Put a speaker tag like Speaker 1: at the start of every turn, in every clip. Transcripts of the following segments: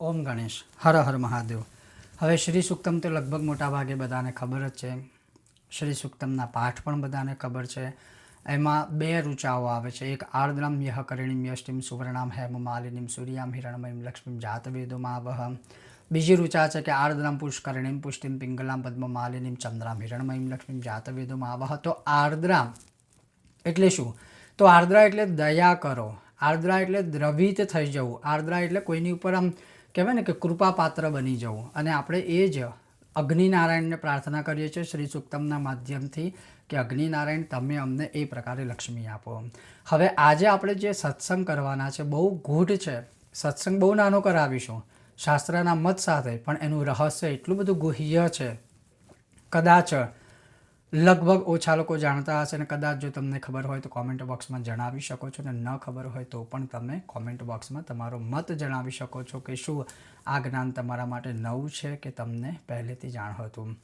Speaker 1: ઓમ ગણેશ, હર હર મહાદેવ. હવે શ્રી સુક્તમ તો લગભગ મોટા ભાગે બધાને ખબર જ છે. શ્રી સુક્તમના પાઠ પણ બધાને ખબર છે. એમાં બે ઋચાઓ આવે છે. એક આર્દ્રમ યહ કરિણીમ યષ્ટિમ સુવર્ણામ હેમ માલિનીમ સૂર્યામ હિરણમયમ લક્ષ્મીમ જાતવેદોમાવહ બીજી ઋચા છે કે આર્દ્રમ પુષ્કરણીમ પુષ્ટિમ પિંગલામ પદ્મ માલિનીમ ચંદ્રામ હિરણમયમ લક્ષ્મીમ જાતવેદોમાવહ તો આર્દ્રા એટલે શું? તો આર્દ્રા એટલે દયા કરો. આર્દ્રા એટલે દ્રવિત થઈ જવું. આર્દ્રા એટલે કોઈની ઉપર આમ કહેવાય ને કે કૃપાપાત્ર બની જવું. અને આપણે એ જ અગ્નિનારાયણને પ્રાર્થના કરીએ છીએ શ્રી સુક્તમના માધ્યમથી કે અગ્નિનારાયણ, તમે અમને એ પ્રકારે લક્ષ્મી આપો. હવે આજે આપણે જે સત્સંગ કરવાના છે, બહુ ગૂઢ છે. સત્સંગ બહુ નાનો કરાવીશું. શાસ્ત્રના મત સાથે, પણ એનું રહસ્ય એટલું બધું ગુહ્ય છે. કદાચ લગભગ ઓછા લોકો જાણતા હશે અને કદાચ જો તમને ખબર હોય તો કોમેન્ટ બોક્સમાં જણાવી શકો છો અને ન ખબર હોય તો પણ તમે કોમેન્ટ બોક્સમાં તમારો મત જણાવી શકો છો કે શું આ જ્ઞાન તમારા માટે નવું છે કે તમને પહેલેથી જાણ હતું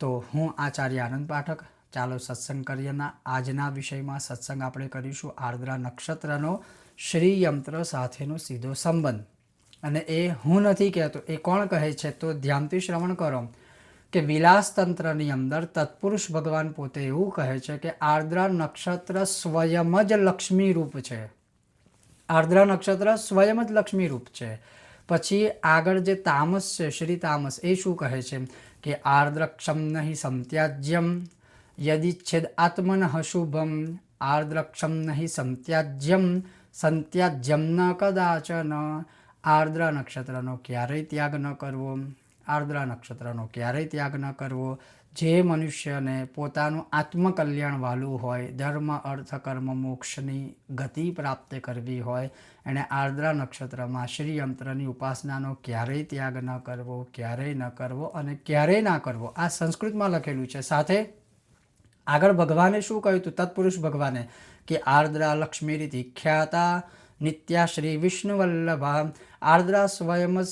Speaker 1: તો હું આચાર્ય આનંદ પાઠક. ચાલો સત્સંગ કરીએના આજના વિષયમાં સત્સંગ આપણે કરીશું આર્દ્રા નક્ષત્રનો શ્રી યંત્ર સાથેનો સીધો સંબંધ. અને એ હું નથી કહેતો, એ કોણ કહે છે તો ધ્યાનથી શ્રવણ કરો. કે વિલાસતંત્રની અંદર તત્પુરુષ ભગવાન પોતે એવું કહે છે કે આર્દ્રા નક્ષત્ર સ્વયં જ લક્ષ્મી રૂપ છે. આર્દ્રા નક્ષત્ર સ્વયં જ લક્ષ્મી રૂપ છે. પછી આગળ જે તામસ છે શ્રી તામસ એ શું કહે છે? કે આર્દ્રક્ષમ નહીં સંત્યાજ્યમ, યદિચ્છેદ આત્મન શુભમ આર્દ્રક્ષમ નહીં સંત્યાજ્યમ સંત્યાજ્યમ ન કદાચન આર્દ્ર નક્ષત્રનો ક્યારેય ત્યાગ ન કરવો. આર્દ્રા નક્ષત્રનો ક્યારેય ત્યાગ ન કરવો. જે મનુષ્યને પોતાનું આત્મકલ્યાણ વાલું હોય, ધર્મ, અર્થ, કર્મ, મોક્ષની ગતિ પ્રાપ્ત કરવી હોય, એણે આર્દ્રા નક્ષત્રમાં શ્રી યંત્રની ઉપાસનાનો ક્યારેય ત્યાગ ન કરવો, ક્યારેય ન કરવો અને ક્યારેય ના કરવો. આ સંસ્કૃતમાં લખેલું છે. સાથે આગળ ભગવાને શું કહ્યું? હતું તત્પુરુષ ભગવાને કે આર્દ્રા લક્ષ્મી રીતિ ખ્યાતા નિત્યા શ્રી વિષ્ણુવલ્લભા આર્દ્રા સ્વયં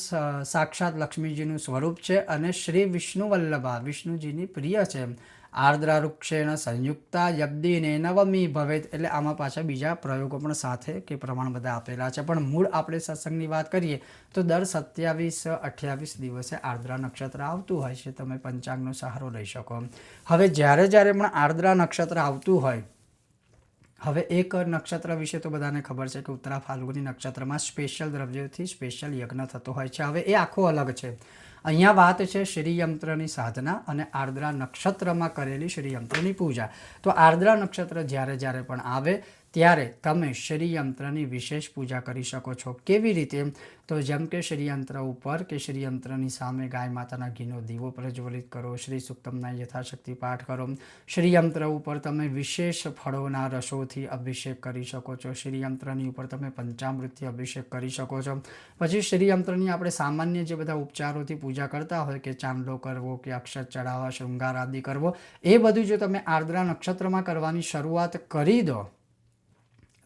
Speaker 1: સાક્ષાત લક્ષ્મીજીનું સ્વરૂપ છે અને શ્રી વિષ્ણુવલ્લભા વિષ્ણુજીની પ્રિય છે। આર્દ્રા વૃક્ષેણ સંયુક્તા યબ્દિને નવમી ભવેત એટલે આમાં પાછા બીજા પ્રયોગો પણ સાથે કે પ્રમાણ બધા આપેલા છે. પણ મૂળ આપણે સત્સંગની વાત કરીએ, તો દર સત્યાવીસ અઠ્યાવીસ દિવસે આર્દ્રા નક્ષત્ર આવતું હોય છે. તમે પંચાંગનો સહારો લઈ શકો. હવે જ્યારે જ્યારે પણ આર્દ્રા નક્ષત્ર આવતું હોય હવે એક નક્ષત્ર વિશે તો બધાને ખબર છે કે ઉત્તરા ફાલ્ગુની નક્ષત્રમાં સ્પેશિયલ દ્રવ્યોથી સ્પેશિયલ યજ્ઞ થતો હોય છે. હવે એ આખો અલગ છે. અહીંયા વાત છે શ્રીયંત્રની સાધના અને આર્દ્રા નક્ષત્રમાં કરેલી શ્રીયંત્રની પૂજા. તો આર્દ્રા નક્ષત્ર જ્યારે જ્યારે પણ આવે, ત્યારે તમે શ્રીયંત્રની વિશેષ પૂજા કરી શકો છો. કેવી રીતે? તો જેમ કે શ્રીયંત્ર ઉપર કે શ્રીયંત્રની સામે ગાય માતાના ઘીનો દીવો પ્રજ્વલિત કરો, શ્રી સુક્તમના યથાશક્તિ પાઠ કરો. શ્રીયંત્ર ઉપર તમે વિશેષ ફળોના રસોથી અભિષેક કરી શકો છો. શ્રીયંત્રની ઉપર તમે પંચામૃતથી અભિષેક કરી શકો છો. પછી શ્રીયંત્રની આપણે સામાન્ય જે બધા ઉપચારોથી પૂજા કરતા હોય કે ચાંદલો કરવો કે અક્ષત ચડાવવા શૃંગાર આદિ કરવો, એ બધું જો તમે આર્દ્રા નક્ષત્રમાં કરવાની શરૂઆત કરી દો,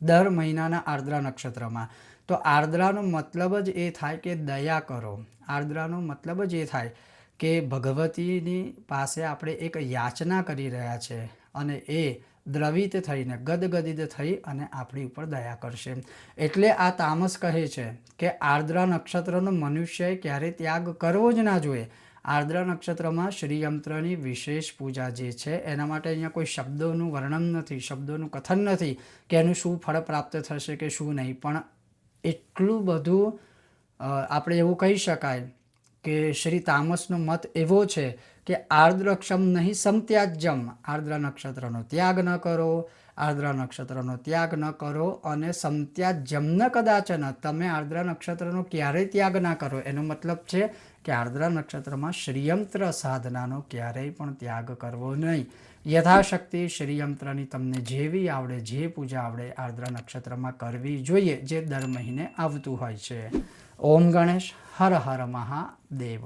Speaker 1: દર મહિનાના આર્દ્રા નક્ષત્રમાં, તો આર્દ્રાનો મતલબ જ એ થાય કે દયા કરો. આર્દ્રાનો મતલબ જ એ થાય કે ભગવતીની પાસે આપણે એક યાચના કરી રહ્યા છે અને એ દ્રવિત થઈને, ગદગદિત થઈ અને આપણી ઉપર દયા કરશે. એટલે આ તામસ કહે છે કે આર્દ્રા નક્ષત્રનો મનુષ્યએ ક્યારે ત્યાગ કરવો જ ના જોઈએ. આર્દ્રા નક્ષત્રમાં શ્રીયંત્રની વિશેષ પૂજા જે છે, એના માટે અહીંયા કોઈ શબ્દોનું વર્ણન નથી, શબ્દોનું કથન નથી કે એનું શું ફળ પ્રાપ્ત થશે કે શું નહીં. પણ એટલું બધું આપણે એવું કહી શકાય કે શ્રી તામસનો મત એવો છે કે આર્દ્રક્ષમ નહીં સમત્યાજ્યમ આર્દ્ર નક્ષત્રનો ત્યાગ ન કરો, આર્દ્ર નક્ષત્રનો ત્યાગ ન કરો અને સમત્યાજ્યમ ન કદાચન તમે આર્દ્ર નક્ષત્રનો ક્યારેય ત્યાગ ના કરો. એનો મતલબ છે કે આર્દ્ર નક્ષત્રમાં શ્રીયંત્ર સાધનાનો ક્યારેય પણ ત્યાગ કરવો નહીં. યથાશક્તિ શ્રીયંત્રની તમને જેવી આવડે, જે પૂજા આવડે આર્દ્ર નક્ષત્રમાં કરવી જોઈએ, જે દર મહિને આવતું હોય છે. ઓમ ગણેશ હર હર મહાદેવ.